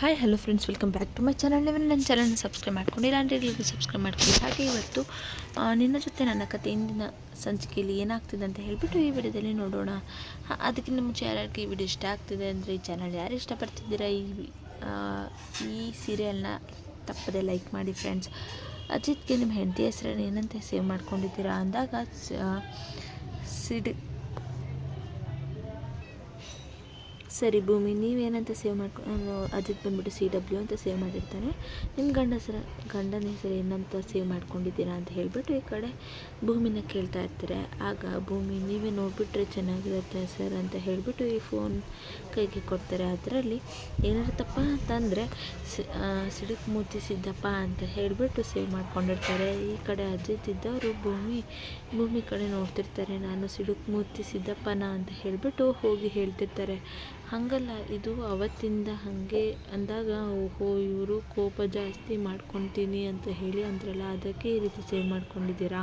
Hi hello friends welcome back to my channel ನೀವು ನನ್ನ ಚಾನಲ್ನ ಸಬ್ಸ್ಕ್ರೈಬ್ ಮಾಡ್ಕೊಂಡಿಲ್ಲ. ಅಂದರೆ ಈಗಲೂ ಸಬ್ಸ್ಕ್ರೈಬ್ ಮಾಡ್ಕೊಳ್ಳಿ. ಹಾಗೆ ಇವತ್ತು ನಿನ್ನ ಜೊತೆ ನನ್ನ ಕತೆ ಇಂದಿನ ಸಂಚಿಕೆಯಲ್ಲಿ ಏನಾಗ್ತಿದೆ ಅಂತ ಹೇಳಿಬಿಟ್ಟು ಈ ವಿಡಿಯೋದಲ್ಲಿ ನೋಡೋಣ. ಅದಕ್ಕಿಂತ ಮುಂಚೆ ಯಾರ್ಯಾರಿಗೆ ಈ ವಿಡಿಯೋ ಇಷ್ಟ ಆಗ್ತಿದೆ ಅಂದರೆ ಈ ಚಾನಲ್ ಯಾರು ಇಷ್ಟಪಡ್ತಿದ್ದೀರಾ? ಈ ಈ ಸೀರಿಯಲ್ನ ತಪ್ಪದೆ ಲೈಕ್ ಮಾಡಿ ಫ್ರೆಂಡ್ಸ್ ಅಜಿತ್ಗೆ ನಿಮ್ಮ ಹೆಂಡತಿ ಹೆಸರನ್ನು ಏನಂತ ಸೇವ್ ಮಾಡ್ಕೊಂಡಿದ್ದೀರಾ? ಅಂದಾಗ ಸಿಡಿ ಸರಿ ಭೂಮಿ, ನೀವೇನಂತ ಸೇವ್ ಮಾಡ್ಕೊ ಅಜಿತ್ ಬಂದ್ಬಿಟ್ಟು ಸಿ ಡಬ್ಲ್ಯೂ ಅಂತ ಸೇವ್ ಮಾಡಿರ್ತಾನೆ. ನಿಮ್ಮ ಗಂಡ ಹೆಸರು ಗಂಡನ ಹೆಸರು ಏನಂತ ಸೇವ್ ಮಾಡ್ಕೊಂಡಿದ್ದೀರಾ ಅಂತ ಹೇಳಿಬಿಟ್ಟು ಈ ಕಡೆ ಭೂಮಿನ ಕೇಳ್ತಾ ಇರ್ತಾರೆ. ಆಗ ಭೂಮಿ, ನೀವೇ ನೋಡಿಬಿಟ್ರೆ ಚೆನ್ನಾಗಿರುತ್ತೆ ಸರ್ ಅಂತ ಹೇಳಿಬಿಟ್ಟು ಈ ಫೋನ್ ಕೈಗೆ ಕೊಡ್ತಾರೆ. ಅದರಲ್ಲಿ ಏನಾರು ತಪ್ಪ ಅಂತಂದರೆ ಸಿಡುಕು ಮೂತಿ ಸಿದ್ದಪ್ಪ ಅಂತ ಹೇಳಿಬಿಟ್ಟು ಸೇವ್ ಮಾಡ್ಕೊಂಡಿರ್ತಾರೆ. ಈ ಕಡೆ ಅಜಿತ್ ಇದ್ದವರು ಭೂಮಿ ಭೂಮಿ ಕಡೆ ನೋಡ್ತಿರ್ತಾರೆ. ನಾನು ಸಿಡುಕು ಮೂತಿ ಸಿದ್ದಪ್ಪನ ಅಂತ ಹೇಳಿಬಿಟ್ಟು ಹೋಗಿ ಹೇಳ್ತಿರ್ತಾರೆ. ಹಾಗಲ್ಲ, ಇದು ಅವತ್ತಿಂದ ಹಾಗೆ ಅಂದಾಗ, ಓಹೋ, ಇವರು ಕೋಪ ಜಾಸ್ತಿ ಮಾಡ್ಕೊತೀನಿ ಅಂತ ಹೇಳಿ ಅಂದ್ರಲ್ಲ, ಅದಕ್ಕೆ ಈ ರೀತಿ ಸೇವ್ ಮಾಡ್ಕೊಂಡಿದ್ದೀರಾ?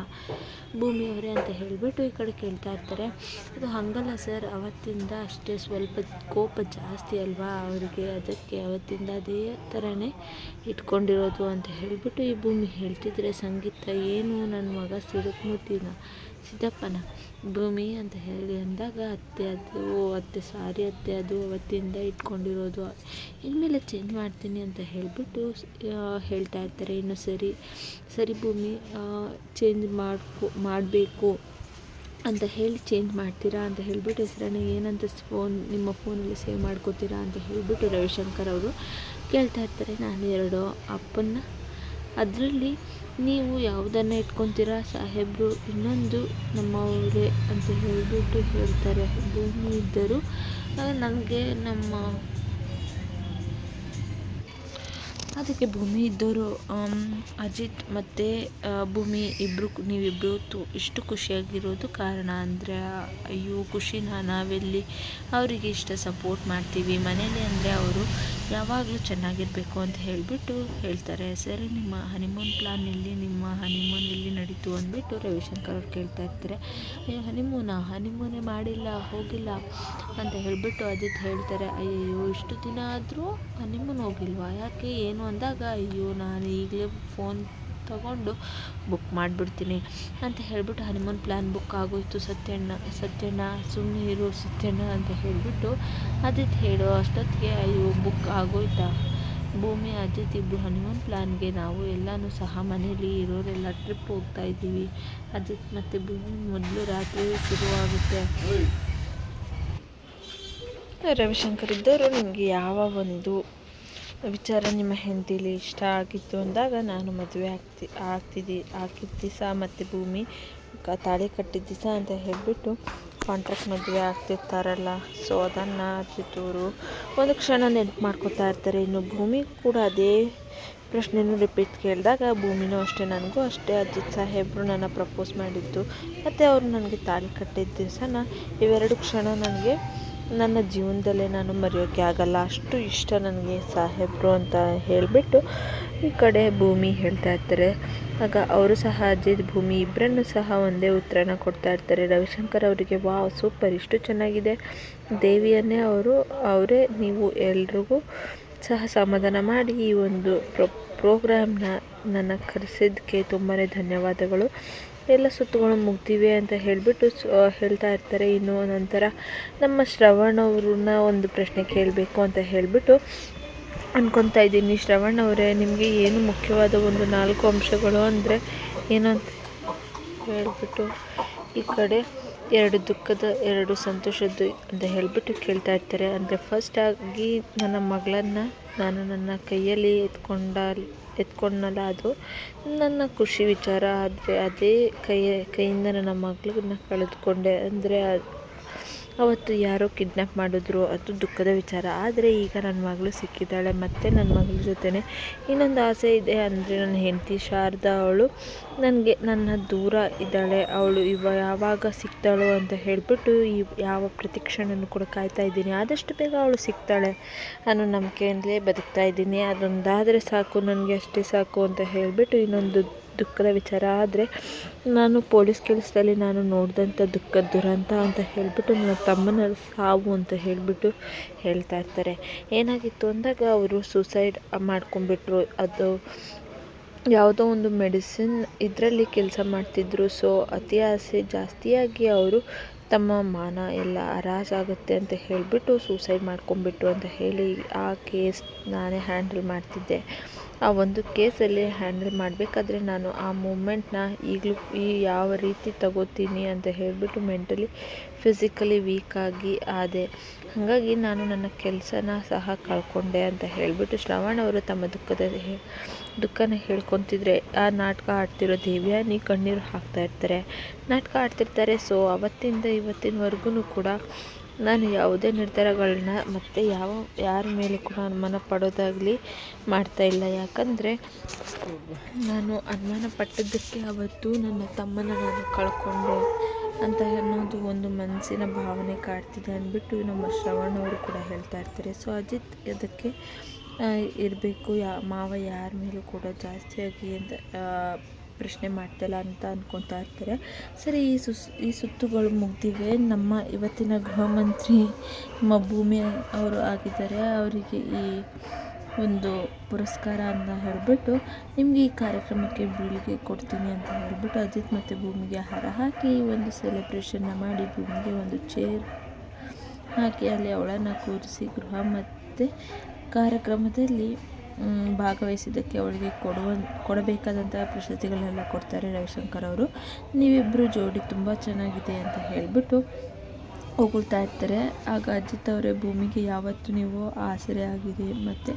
ಭೂಮಿಯವರೇ ಅಂತ ಹೇಳಿಬಿಟ್ಟು ಈ ಕಡೆ ಕೇಳ್ತಾ ಇರ್ತಾರೆ. ಅದು ಹಾಗಲ್ಲ ಸರ್ ಅವತ್ತಿಂದ ಅಷ್ಟೇ ಸ್ವಲ್ಪ ಕೋಪ ಜಾಸ್ತಿ ಅಲ್ವಾ ಅವರಿಗೆ? ಅದಕ್ಕೆ ಅವತ್ತಿಂದ ಅದೇ ಥರನೇ ಇಟ್ಕೊಂಡಿರೋದು ಅಂತ ಹೇಳಿಬಿಟ್ಟು ಈ ಭೂಮಿ ಹೇಳ್ತಿದ್ರೆ ಸಂಗೀತ, ಏನು ನನ್ನ ಮಗ ಸಿಡುಕ್ಮೂತಿನ ಸಿದ್ದಪ್ಪನ? ಭೂಮಿ ಅಂತ ಹೇಳಿ ಅಂದಾಗ, ಅತ್ತೆ ಅದು ಅತ್ತೆ ಸಾರಿ ಅತ್ತೆ, ಅದು ಅವತ್ತಿಂದ ಇಟ್ಕೊಂಡಿರೋದು. ಇನ್ಮೇಲೆ ಚೇಂಜ್ ಮಾಡ್ತೀನಿ ಅಂತ ಹೇಳಿಬಿಟ್ಟು ಹೇಳ್ತಾ ಇರ್ತಾರೆ. ಇನ್ನು ಸರಿ ಸರಿ ಭೂಮಿ ಚೇಂಜ್ ಮಾಡ್ಕೊ, ಮಾಡಬೇಕು ಅಂತ ಹೇಳಿ ಚೇಂಜ್ ಮಾಡ್ತೀರಾ ಅಂತ ಹೇಳಿಬಿಟ್ಟು ಹೆಸರನ್ನು ಏನಂತ ಫೋನ್ ನಿಮ್ಮ ಫೋನಲ್ಲಿ ಸೇವ್ ಮಾಡ್ಕೋತೀರಾ ಅಂತ ಹೇಳಿಬಿಟ್ಟು ರವಿಶಂಕರ್ ಅವರು ಕೇಳ್ತಾ ಇರ್ತಾರೆ. ನಾನು ಎರಡು ಅಪ್ಪನ್ನ. ಅದರಲ್ಲಿ ನೀವು ಯಾವುದನ್ನು ಇಟ್ಕೊತೀರಾ? ಸಾಹೇಬರು ಇನ್ನೊಂದು ನಮ್ಮವರೇ ಅಂತ ಹೇಳಿಬಿಟ್ಟು ಹೇಳ್ತಾರೆ. ಭೂಮಿ ಇದ್ದರು ನನಗೆ ನಮ್ಮ ಅದಕ್ಕೆ ಭೂಮಿ ಇದ್ದವರು ಅಜಿತ್ ಮತ್ತು ಭೂಮಿ ಇಬ್ಬರು ನೀವಿಬ್ಬರು ತು ಇಷ್ಟು ಖುಷಿಯಾಗಿರೋದು ಕಾರಣ ಅಂದರೆ ಅಯ್ಯೋ ಖುಷಿನ ನಾವೆಲ್ಲಿ ಅವರಿಗೆ ಇಷ್ಟ ಸಪೋರ್ಟ್ ಮಾಡ್ತೀವಿ. ಮನೇಲಿ ಅಂದರೆ ಅವರು ಯಾವಾಗಲೂ ಚೆನ್ನಾಗಿರಬೇಕು ಅಂತ ಹೇಳಿಬಿಟ್ಟು ಹೇಳ್ತಾರೆ. ಸರಿ, ನಿಮ್ಮ ಹನಿಮೂನ್ ಪ್ಲಾನ್ ಇಲ್ಲಿ, ನಿಮ್ಮ ಹನಿಮೂನ್ ಇಲ್ಲಿ ನಡೀತು ಅಂದ್ಬಿಟ್ಟು ರವಿಶಂಕರ್ ಅವ್ರು ಕೇಳ್ತಾ ಇರ್ತಾರೆ. ಅಯ್ಯೋ ಹನಿಮೂನಾ ಹನಿಮೂನೇ ಮಾಡಿಲ್ಲ, ಹೋಗಿಲ್ಲ ಅಂತ ಹೇಳಿಬಿಟ್ಟು ಅಜಿತ್ ಹೇಳ್ತಾರೆ. ಅಯ್ಯೋ ಇಷ್ಟು ದಿನ ಆದರೂ ಹನಿಮೂನ್ ಹೋಗಿಲ್ವಾ? ಯಾಕೆ? ಏನು ಅಂದಾಗ, ಅಯ್ಯೋ, ನಾನು ಈಗಲೇ ಫೋನ್ ತಗೊಂಡು ಬುಕ್ ಮಾಡಿಬಿಡ್ತೀನಿ ಅಂತ ಹೇಳಿಬಿಟ್ಟು ಹನಿಮೂನ್ ಪ್ಲ್ಯಾನ್ ಬುಕ್ ಆಗೋಯ್ತು. ಸತ್ಯಣ್ಣ ಸತ್ಯಣ್ಣ ಸುಮ್ಮನೆ ಇರು ಸತ್ಯಣ್ಣ ಅಂತ ಹೇಳಿಬಿಟ್ಟು ಅಜಿತ್ ಹೇಳೋ, ಅಷ್ಟೊತ್ತಿಗೆ ಅಯ್ಯೋ ಬುಕ್ ಆಗೋಯ್ತಾ? ಭೂಮಿ, ಅಜಿತ್ ಇಬ್ಬರು ಹನಿಮೂನ್ ಪ್ಲ್ಯಾನ್ಗೆ ನಾವು ಎಲ್ಲನೂ ಸಹ ಮನೇಲಿ ಇರೋರೆಲ್ಲ ಟ್ರಿಪ್ ಹೋಗ್ತಾ ಇದ್ದೀವಿ. ಅಜಿತ್ ಮತ್ತು ಭೂಮಿ ಮೊದಲು ರಾತ್ರಿ ಶುರುವಾಗುತ್ತೆ. ರವಿಶಂಕರ್ ಇದ್ದವರು ನಿಮಗೆ ಯಾವ ಒಂದು ವಿಚಾರ ನಿಮ್ಮ ಹೆಂಡತಿಲಿ ಇಷ್ಟ ಆಗಿತ್ತು ಅಂದಾಗ ನಾನು ಮದುವೆ ಆಗ್ತಿ ಆಗ್ತಿದ್ದಿ ಆಗಿದ್ದ ದಿವಸ ಮತ್ತು ಭೂಮಿ ತಾಳಿ ಕಟ್ಟಿದ ದಿವಸ ಅಂತ ಹೇಳಿಬಿಟ್ಟು ಕಾಂಟ್ರಾಕ್ಟ್ ಮದುವೆ ಆಗ್ತಿರ್ತಾರಲ್ಲ. ಸೊ ಅದನ್ನು ಅಜ್ಜಿತೂರು ಒಂದು ಕ್ಷಣ ನೆನಪು ಮಾಡ್ಕೊತಾ ಇರ್ತಾರೆ. ಇನ್ನು ಭೂಮಿ ಕೂಡ ಅದೇ ಪ್ರಶ್ನೆನೂ ರಿಪೀಟ್ ಕೇಳಿದಾಗ ಭೂಮಿನೂ ಅಷ್ಟೇ, ನನಗೂ ಅಷ್ಟೇ. ಅಜಿತ್ ಸಾಹೇಬರು ನನ್ನ ಪ್ರಪೋಸ್ ಮಾಡಿದ್ದು. ಮತ್ತು ಅವರು ನನಗೆ ತಾಳಿ ಕಟ್ಟಿದ ದಿವಸನ ಇವೆರಡು ಕ್ಷಣ ನನಗೆ ನನ್ನ ಜೀವನದಲ್ಲೇ ನಾನು ಮರೆಯೋಕ್ಕೆ ಆಗಲ್ಲ. ಅಷ್ಟು ಇಷ್ಟ ನನಗೆ ಸಾಹೇಬರು ಅಂತ ಹೇಳಿಬಿಟ್ಟು ಈ ಕಡೆ ಭೂಮಿ ಹೇಳ್ತಾ ಇರ್ತಾರೆ. ಆಗ ಅವರು ಸಹ ಅಜಿತ್, ಭೂಮಿ ಇಬ್ಬರನ್ನು ಸಹ ಒಂದೇ ಉತ್ತರನ ಕೊಡ್ತಾ ಇರ್ತಾರೆ. ರವಿಶಂಕರ್ ಅವರಿಗೆ ವಾವ್, ಸೂಪರ್, ಇಷ್ಟು ಚೆನ್ನಾಗಿದೆ. ದೇವಿಯನ್ನೇ ಅವರು, ಅವರೇ ನೀವು ಎಲ್ರಿಗೂ ಸಹ ಸಮಾಧಾನ ಮಾಡಿ ಈ ಒಂದು ಪ್ರೊ, ಪ್ರೋಗ್ರಾಮ್ನ ನನ್ನ ಕರೆಸಿದ್ದಕ್ಕೆ ತುಂಬಾ ಧನ್ಯವಾದಗಳು. ಎಲ್ಲ ಸುತ್ತುಗಳು ಮುಗ್ದಿವೆ ಅಂತ ಹೇಳಿಬಿಟ್ಟು ಹೇಳ್ತಾ ಇರ್ತಾರೆ. ಇನ್ನು ನಂತರ ನಮ್ಮ ಶ್ರವಣ್ ಅವ್ರನ್ನ ಒಂದು ಪ್ರಶ್ನೆ ಕೇಳಬೇಕು ಅಂತ ಹೇಳಿಬಿಟ್ಟು ಅಂದ್ಕೊತಾ ಇದ್ದೀನಿ. ಶ್ರವಣ್ ಅವರೇ, ನಿಮಗೆ ಏನು ಮುಖ್ಯವಾದ ಒಂದು ನಾಲ್ಕು ಅಂಶಗಳು ಅಂದರೆ ಏನು ಅಂತ ಹೇಳಿಬಿಟ್ಟು ಈ ಕಡೆ ಎರಡು ದುಃಖದ, ಎರಡು ಸಂತೋಷದ್ದು ಅಂತ ಹೇಳಿಬಿಟ್ಟು ಕೇಳ್ತಾ ಇರ್ತಾರೆ. ಅಂದರೆ ಫಸ್ಟ್ ಆಗಿ ನನ್ನ ಮಗಳನ್ನು ನಾನು ನನ್ನ ಕೈಯಲ್ಲಿ ಎತ್ಕೊಂಡ, ಎತ್ಕೊಂಡ್ನಲ್ಲ ಅದು. ನನ್ನ ಖುಷಿ ವಿಚಾರ ಆದರೆ ಅದೇ ಕೈಯ, ಕೈಯಿಂದ ನನ್ನ ಮಗಳನ್ನ ಕಳೆದುಕೊಂಡೆ. ಅಂದರೆ ಅವತ್ತು ಯಾರೋ ಕಿಡ್ನಾಪ್ ಮಾಡಿದ್ರು, ಅದು ದುಃಖದ ವಿಚಾರ. ಆದರೆ ಈಗ ನನ್ನ ಮಗಳು ಸಿಕ್ಕಿದ್ದಾಳೆ, ಮತ್ತು ನನ್ನ ಮಗಳ ಜೊತೆನೇ ಇನ್ನೊಂದು ಆಸೆ ಇದೆ ಅಂದರೆ ನನ್ನ ಹೆಂಡತಿ ಶಾರದಾ ಅವಳು ನನಗೆ, ನನ್ನ ದೂರ ಇದ್ದಾಳೆ. ಅವಳು ಇವ ಯಾವಾಗ ಸಿಗ್ತಾಳೋ ಅಂತ ಹೇಳಿಬಿಟ್ಟು ಈ ಯಾವ ಪ್ರತಿಕ್ಷಣನೂ ಕೂಡ ಕಾಯ್ತಾ ಇದ್ದೀನಿ. ಆದಷ್ಟು ಬೇಗ ಅವಳು ಸಿಗ್ತಾಳೆ ಅನ್ನೋ ನಂಬಿಕೆಯಿಂದಲೇ ಬದುಕ್ತಾ ಇದ್ದೀನಿ. ಅದೊಂದಾದರೆ ಸಾಕು, ನನಗೆ ಅಷ್ಟೇ ಸಾಕು ಅಂತ ಹೇಳಿಬಿಟ್ಟು ಇನ್ನೊಂದು ದುಃಖದ ವಿಚಾರ ಆದರೆ ನಾನು ಪೊಲೀಸ್ ಕೆಲಸದಲ್ಲಿ ನಾನು ನೋಡಿದಂಥ ದುಃಖ, ದುರಂತ ಅಂತ ಹೇಳಿಬಿಟ್ಟು ನನ್ನ ತಮ್ಮನ ಸಾವು ಅಂತ ಹೇಳಿಬಿಟ್ಟು ಹೇಳ್ತಾ ಇರ್ತಾರೆ. ಏನಾಗಿತ್ತು ಅಂದಾಗ ಅವರು ಸೂಸೈಡ್ ಮಾಡ್ಕೊಂಡ್ಬಿಟ್ರು. ಅದು ಯಾವುದೋ ಒಂದು ಮೆಡಿಸಿನ್ ಇದರಲ್ಲಿ ಕೆಲಸ ಮಾಡ್ತಿದ್ರು. ಸೊ ಅತಿ ಆಸೆ ಜಾಸ್ತಿಯಾಗಿ ಅವರು ತಮ್ಮ ಮಾನ ಎಲ್ಲ ಹರಾಜಾಗುತ್ತೆ ಅಂತ ಹೇಳಿಬಿಟ್ಟು ಸೂಸೈಡ್ ಮಾಡ್ಕೊಂಬಿಟ್ರು ಅಂತ ಹೇಳಿ ಆ ಕೇಸ್ ನಾನೇ ಹ್ಯಾಂಡಲ್ ಮಾಡ್ತಿದ್ದೆ. ಆ ಒಂದು ಕೇಸಲ್ಲಿ ಹ್ಯಾಂಡಲ್ ಮಾಡಬೇಕಾದ್ರೆ ನಾನು ಆ ಮೂಮೆಂಟ್ನ ಈಗಲೂ ಈ ಯಾವ ರೀತಿ ತಗೋತೀನಿ ಅಂತ ಹೇಳಿಬಿಟ್ಟು ಮೆಂಟಲಿ, ಫಿಸಿಕಲಿ ವೀಕಾಗಿ ಆದೆ. ಹಾಗಾಗಿ ನಾನು ನನ್ನ ಕೆಲಸನ ಸಹ ಕಳ್ಕೊಂಡೆ ಅಂತ ಹೇಳಿಬಿಟ್ಟು ಶ್ರವಣ್ ಅವರು ತಮ್ಮ ದುಃಖದ ದುಃಖನ ಹೇಳ್ಕೊತಿದ್ರೆ, ಆ ನಾಟಕ ಆಡ್ತಿರೋ ದೇವ್ಯಾನಿ ಕಣ್ಣೀರು ಹಾಕ್ತಾ ಇರ್ತಾರೆ. ನಾಟಕ ಆಡ್ತಿರ್ತಾರೆ ಸೊ ಅವತ್ತಿಂದ ಇವತ್ತಿನವರೆಗೂ ಕೂಡ ನಾನು ಯಾವುದೇ ನಿರ್ಧಾರಗಳನ್ನ ಮತ್ತು ಯಾವ, ಯಾರ ಮೇಲೆ ಕೂಡ ಅನುಮಾನ ಪಡೋದಾಗಲಿ ಮಾಡ್ತಾಯಿಲ್ಲ ಯಾಕಂದರೆ ನಾನು ಅನುಮಾನ ಪಟ್ಟಿದ್ದಕ್ಕೆ ಅವತ್ತು ನನ್ನ ತಮ್ಮನ ನಾನು ಕಳ್ಕೊಂಡೆ ಅಂತ ಅನ್ನೋದು ಒಂದು ಮನಸ್ಸಿನ ಭಾವನೆ ಕಾಡ್ತಿದೆ ಅಂದ್ಬಿಟ್ಟು ನಮ್ಮ ಶ್ರವಣವರು ಕೂಡ ಹೇಳ್ತಾ ಇರ್ತಾರೆ. ಸೊ ಅಜಿತ್ ಅದಕ್ಕೆ ಇರಬೇಕು. ಯಾ, ಮಾವ ಯಾರ ಮೇಲೂ ಕೂಡ ಜಾಸ್ತಿಯಾಗಿ ಅಂತ ಪ್ರಶ್ನೆ ಮಾಡ್ತಲ್ಲ ಅಂತ ಅಂದ್ಕೊತಾ ಇರ್ತಾರೆ. ಸರಿ, ಈ ಸುಸ್, ಈ ಸುತ್ತುಗಳು ಮುಗ್ದಿವೆ. ನಮ್ಮ ಇವತ್ತಿನ ಗೃಹ ಮಂತ್ರಿ ನಮ್ಮ ಭೂಮಿ ಅವರು ಆಗಿದ್ದಾರೆ. ಅವರಿಗೆ ಈ ಒಂದು ಪುರಸ್ಕಾರ ಅಂತ ಹೇಳಿಬಿಟ್ಟು ನಿಮಗೆ ಈ ಕಾರ್ಯಕ್ರಮಕ್ಕೆ ಬೀಳಿಗೆ ಕೊಡ್ತೀನಿ ಅಂತ ಹೇಳಿಬಿಟ್ಟು ಅಜಿತ್ ಮತ್ತು ಭೂಮಿಗೆ ಹಾರ ಹಾಕಿ ಒಂದು ಸೆಲೆಬ್ರೇಷನ್ನ ಮಾಡಿ ಭೂಮಿಗೆ ಒಂದು ಚೇರ್ ಹಾಕಿ ಅಲ್ಲಿ ಅವಳನ್ನು ಕೂರಿಸಿ ಗೃಹ ಮತ್ತು ಕಾರ್ಯಕ್ರಮದಲ್ಲಿ ಭಾಗವಹಿಸಿದ್ದಕ್ಕೆ ಅವಳಿಗೆ ಕೊಡುವ ಕೊಡಬೇಕಾದಂತಹ ಪ್ರಶಸ್ತಿಗಳನ್ನೆಲ್ಲ ಕೊಡ್ತಾರೆ ರವಿಶಂಕರ್ ಅವರು. ನೀವಿಬ್ಬರು ಜೋಡಿ ತುಂಬ ಚೆನ್ನಾಗಿದೆ ಅಂತ ಹೇಳಿಬಿಟ್ಟು ಹೊಗಳ್ತಾ ಇರ್ತಾರೆ. ಆಗ ಅಜಿತ್ ಅವರೇ ಭೂಮಿಗೆ ಯಾವತ್ತು ನೀವು ಆಸರೆ ಆಗಿದೆ ಮತ್ತು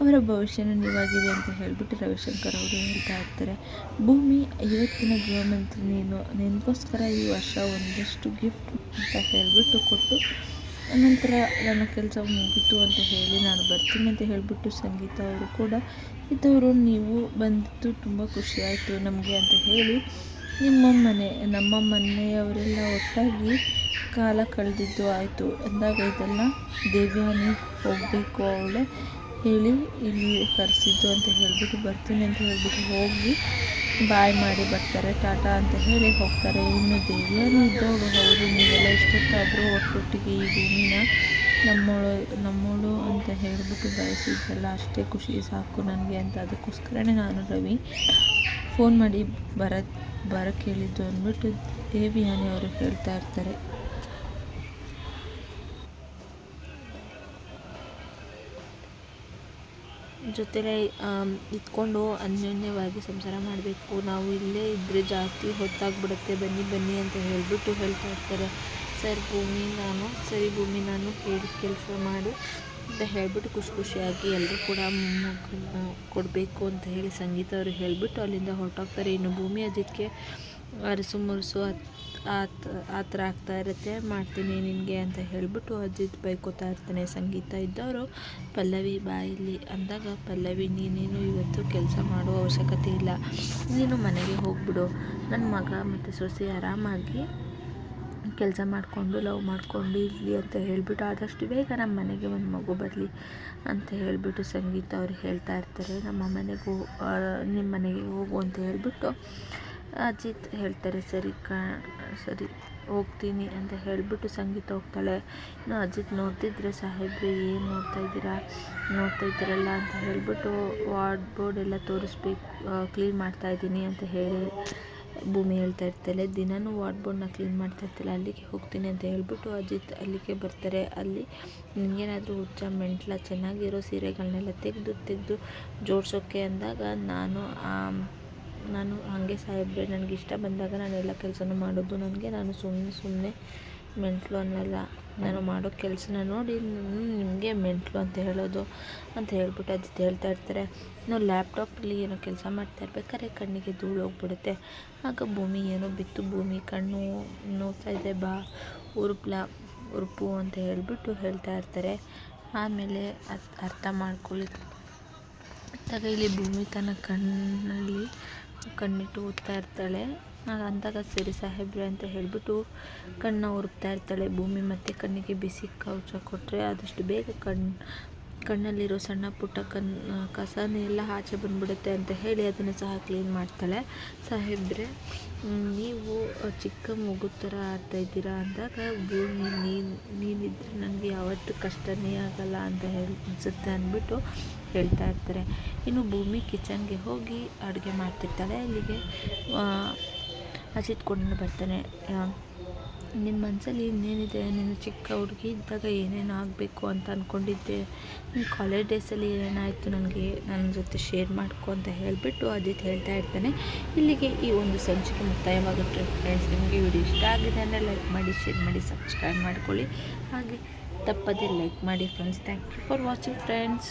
ಅವರ ಭವಿಷ್ಯನ ನೀವಾಗಿದೆ ಅಂತ ಹೇಳಿಬಿಟ್ಟು ರವಿಶಂಕರ್ ಅವರು ಹೇಳ್ತಾ ಇರ್ತಾರೆ. ಭೂಮಿ, ಇವತ್ತಿನ ಗೃಹಮಂತ್ರಿ ನೀನು, ನಿನಗೋಸ್ಕರ ಈ ವರ್ಷ ಒಂದಷ್ಟು ಗಿಫ್ಟ್ ಅಂತ ಹೇಳಿಬಿಟ್ಟು ಕೊಟ್ಟು ನಂತರ ನನ್ನ ಕೆಲಸ ಮುಗೀತು ಅಂತ ಹೇಳಿ ನಾನು ಬರ್ತೀನಿ ಅಂತ ಹೇಳಿಬಿಟ್ಟು ಸಂಗೀತ ಅವರು ಕೂಡ, ಇದ್ದವರು ನೀವು ಬಂದಿದ್ದು ತುಂಬ ಖುಷಿಯಾಯಿತು ನಮಗೆ ಅಂತ ಹೇಳಿ ನಿಮ್ಮ ಮನೆ, ನಮ್ಮ ಮನೆಯವರೆಲ್ಲ ಒಟ್ಟಾಗಿ ಕಾಲ ಕಳೆದಿದ್ದು ಆಯಿತು. ಅಂದಾಗ ಇದೆಲ್ಲ ದೇವ್ಯಾನಿ, ಹೋಗಬೇಕು ಅವಳೆ ಹೇಳಿ ಇಲ್ಲಿ ಕರೆಸಿದ್ದು ಅಂತ ಹೇಳಿಬಿಟ್ಟು ಬರ್ತೀನಿ ಅಂತ ಹೇಳಿಬಿಟ್ಟು ಹೋಗಿ ಬಾಯ್ ಮಾಡಿ ಬರ್ತಾರೆ, ಟಾಟಾ ಅಂತ ಹೇಳಿ ಹೋಗ್ತಾರೆ. ಇನ್ನು ದೇವಿಯನ್ನು ಇದ್ದವರು ಹೌದು, ನೀವೆಲ್ಲ ಇಷ್ಟೊತ್ತಾದರೂ ಒಟ್ಟೊಟ್ಟಿಗೆ ಈ ಭೂಮಿನ ನಮ್ಮೋಳು ನಮ್ಮೋಳು ಅಂತ ಹೇಳಿಬಿಟ್ಟು ಬಯಸಿದ್ರಲ್ಲ, ಅಷ್ಟೇ ಖುಷಿ, ಸಾಕು ನನಗೆ ಅಂತ. ಅದಕ್ಕೋಸ್ಕರನೇ ನಾನು ರವಿ ಫೋನ್ ಮಾಡಿ ಬರ ಬರೋಕ್ಕೆ ಹೇಳಿದ್ದು ಅಂದ್ಬಿಟ್ಟು ದೇವಿಯಾನಿ ಅವರು ಹೇಳ್ತಾ ಇರ್ತಾರೆ. ಜೊತೆಲೇ ಇದ್ಕೊಂಡು ಅನ್ಯೋನ್ಯವಾಗಿ ಸಂಸಾರ ಮಾಡಬೇಕು. ನಾವು ಇಲ್ಲೇ ಇದ್ದರೆ ಜಾಸ್ತಿ ಹೊತ್ತಾಗ್ಬಿಡುತ್ತೆ. ಬನ್ನಿ ಬನ್ನಿ ಅಂತ ಹೇಳಿಬಿಟ್ಟು ಹೇಳ್ತಾ ಇರ್ತಾರೆ. ಸರ್, ಭೂಮಿ ನಾನು, ಸರಿ, ಭೂಮಿ ನಾನು ಕೇಳಿ ಕೆಲಸ ಮಾಡು ಅಂತ ಹೇಳಿಬಿಟ್ಟು ಖುಷಿ ಖುಷಿಯಾಗಿ ಎಲ್ಲರೂ ಕೂಡ ಕೊಡಬೇಕು ಅಂತ ಹೇಳಿ ಸಂಗೀತ ಅವರು ಹೇಳಿಬಿಟ್ಟು ಅಲ್ಲಿಂದ ಹೊರಟೋಗ್ತಾರೆ. ಇನ್ನು ಭೂಮಿ ಅಜಿತ್ಗೆ ಅರಸು ಮುರುಸು ಆ ಥರ ಆಗ್ತಾ ಇರುತ್ತೆ. ಮಾಡ್ತೀನಿ ನಿನಗೆ ಅಂತ ಹೇಳಿಬಿಟ್ಟು ಅಜ್ಜಿ ಬೈಕೋತಾ ಇರ್ತಾನೆ. ಸಂಗೀತ ಇದ್ದವರು, ಪಲ್ಲವಿ ಬಾಯಿಲಿ ಅಂದಾಗ, ಪಲ್ಲವಿ ನೀನೇನು ಇವತ್ತು ಕೆಲಸ ಮಾಡೋ ಅವಶ್ಯಕತೆ ಇಲ್ಲ. ನೀನು ಮನೆಗೆ ಹೋಗ್ಬಿಡು. ನನ್ನ ಮಗ ಮತ್ತು ಸೊಸೆ ಆರಾಮಾಗಿ ಕೆಲಸ ಮಾಡಿಕೊಂಡು, ಲವ್ ಮಾಡಿಕೊಂಡು ಇರಲಿ ಅಂತ ಹೇಳಿಬಿಟ್ಟು ಆದಷ್ಟು ಬೇಗ ನಮ್ಮ ಮನೆಗೆ ಒಂದು ಮಗು ಬರಲಿ ಅಂತ ಹೇಳಿಬಿಟ್ಟು ಸಂಗೀತ ಅವ್ರು ಹೇಳ್ತಾ ಇರ್ತಾರೆ. ನಮ್ಮ ಮನೆಗೂ ನಿಮ್ಮ ಮನೆಗೆ ಹೋಗು ಅಂತ ಹೇಳಿಬಿಟ್ಟು ಅಜಿತ್ ಹೇಳ್ತಾರೆ, ಸರಿ ಕ, ಸರಿ, ಹೋಗ್ತೀನಿ ಅಂತ ಹೇಳಿಬಿಟ್ಟು ಸಂಗೀತ ಹೋಗ್ತಾಳೆ. ಇನ್ನು ಅಜಿತ್ ನೋಡ್ತಿದ್ರೆ, ಸಾಹೇಬ್ರೆ, ಏನು ನೋಡ್ತಾ ಇದ್ದೀರಾ? ನೋಡ್ತಾ ಇದ್ದೀರಲ್ಲ ಅಂತ ಹೇಳಿಬಿಟ್ಟು ವಾರ್ಡ್ ಬೋರ್ಡ್ ಎಲ್ಲ ತೋರಿಸ್ಬೇಕು ಕ್ಲೀನ್ ಮಾಡ್ತಾ ಇದ್ದೀನಿ ಅಂತ ಹೇಳಿ ಭೂಮಿ ಹೇಳ್ತಾ ಇರ್ತಾಳೆ. ದಿನಾನೂ ವಾರ್ಡ್ ಬೋರ್ಡ್ನ ಕ್ಲೀನ್ ಮಾಡ್ತಾ ಇರ್ತಾಳೆ. ಅಲ್ಲಿಗೆ ಹೋಗ್ತೀನಿ ಅಂತ ಹೇಳ್ಬಿಟ್ಟು ಅಜಿತ್ ಅಲ್ಲಿಗೆ ಬರ್ತಾರೆ. ಅಲ್ಲಿ ನಿನಗೇನಾದರೂ ಹುಚ್ಚ, ಮೆಂಟ್ಲ, ಚೆನ್ನಾಗಿರೋ ಸೀರೆಗಳನ್ನೆಲ್ಲ ತೆಗೆದು ತೆಗೆದು ಜೋಡಿಸೋಕ್ಕೆ ಅಂದಾಗ ನಾನು ನಾನು ಹಾಗೆ ಸಾಹೇಬ್ರೆ, ನನಗೆ ಇಷ್ಟ ಬಂದಾಗ ನಾನು ಎಲ್ಲ ಕೆಲಸನೂ ಮಾಡೋದು. ನನಗೆ ನಾನು ಸುಮ್ಮನೆ ಸುಮ್ಮನೆ ಮೆಂಟ್ಲು ಅನ್ನೋಲ್ಲ. ನಾನು ಮಾಡೋ ಕೆಲಸನ ನೋಡಿ ನಿಮಗೆ ಮೆಂಟ್ಲು ಅಂತ ಹೇಳೋದು ಅಂತ ಹೇಳ್ಬಿಟ್ಟು ಅದು ಹೇಳ್ತಾ ಇರ್ತಾರೆ. ನಾವು ಲ್ಯಾಪ್ಟಾಪಲ್ಲಿ ಏನೋ ಕೆಲಸ ಮಾಡ್ತಾ ಇರ್ಬೇಕಾದ್ರೆ ಕಣ್ಣಿಗೆ ಧೂಳು ಹೋಗ್ಬಿಡುತ್ತೆ. ಆಗ ಭೂಮಿ ಏನೋ ಬಿತ್ತು, ಭೂಮಿ ಕಣ್ಣು ನೋಡ್ತಾ ಇದೆ, ಬಾ, ಉರುಪ್ಲ, ಉರುಪು ಅಂತ ಹೇಳಿಬಿಟ್ಟು ಹೇಳ್ತಾ ಇರ್ತಾರೆ. ಆಮೇಲೆ ಅರ್ಥ ಮಾಡ್ಕೊಳ್ಳಿ. ಇಲ್ಲಿ ಭೂಮಿ ತನ್ನ ಕಣ್ಣಲ್ಲಿ ಕಣ್ಣಿಟ್ಟು ಓದ್ತಾ ಇರ್ತಾಳೆ. ಅಂದಾಗ ಸರಿ ಸಾಹೇಬ್ರೆ ಅಂತ ಹೇಳಿಬಿಟ್ಟು ಕಣ್ಣ ಉರುಕ್ತಾ ಇರ್ತಾಳೆ. ಭೂಮಿ ಮತ್ತು ಕಣ್ಣಿಗೆ ಬಿಸಿ ಕವಚ ಕೊಟ್ಟರೆ ಆದಷ್ಟು ಬೇಗ ಕಣ್ಣು ಕಣ್ಣಲ್ಲಿರೋ ಸಣ್ಣ ಪುಟ್ಟ ಕನ್ ಕಸನೇ ಎಲ್ಲ ಆಚೆ ಬಂದ್ಬಿಡುತ್ತೆ ಅಂತ ಹೇಳಿ ಅದನ್ನು ಸಹ ಕ್ಲೀನ್ ಮಾಡ್ತಾಳೆ. ಸಾಹೇಬ್ರೆ ನೀವು ಚಿಕ್ಕ ಮಗು ಥರ ಆಡ್ತಾ ಇದ್ದೀರಾ ಅಂದಾಗ ಭೂಮಿ ನೀನು ನೀನಿದ್ರೆ ನನಗೆ ಯಾವತ್ತು ಕಷ್ಟನೇ ಆಗಲ್ಲ ಅಂತ ಹೇಳಿ ಅನಿಸುತ್ತೆ ಅಂದ್ಬಿಟ್ಟು ಹೇಳ್ತಾ ಇರ್ತಾರೆ. ಇನ್ನು ಭೂಮಿ ಕಿಚನ್ಗೆ ಹೋಗಿ ಅಡುಗೆ ಮಾಡ್ತಿರ್ತಾಳೆ. ಅಲ್ಲಿಗೆ ಆ, ಅಜಿತ್ ಕೂಡ ಬರ್ತಾನೆ. ನಿನ್ನ ಮನಸ್ಸಲ್ಲಿ ಇನ್ನೇನಿದೆ? ನೀನು ಚಿಕ್ಕ ಹುಡುಗಿ ಇದ್ದಾಗ ಏನೇನು ಆಗಬೇಕು ಅಂತ ಅಂದ್ಕೊಂಡಿದ್ದೆ ನಿನ್ನ ಕಾಲೇಜ್ ಡೇಸಲ್ಲಿ ಏನೇನಾಯಿತು ನನಗೆ? ನನ್ನ ಜೊತೆ ಶೇರ್ ಮಾಡ್ಕೊ ಅಂತ ಹೇಳಿಬಿಟ್ಟು ಅಜಿತ್ ಹೇಳ್ತಾ ಇರ್ತಾನೆ. ಇಲ್ಲಿಗೆ ಈ ಒಂದು ಸಂಚಿಕೆ ಮುಕ್ತಾಯವಾಗುತ್ತೆ ಫ್ರೆಂಡ್ಸ್ ನಿಮಗೆ ವಿಡಿಯೋ ಇಷ್ಟ ಆಗಿದೆ ಅಂದರೆ ಲೈಕ್ ಮಾಡಿ ಶೇರ್ ಮಾಡಿ ಸಬ್ಸ್ಕ್ರೈಬ್ ಮಾಡ್ಕೊಳ್ಳಿ. ಹಾಗೆ ತಪ್ಪದೇ ಲೈಕ್ ಮಾಡಿ friends thank you for watching friends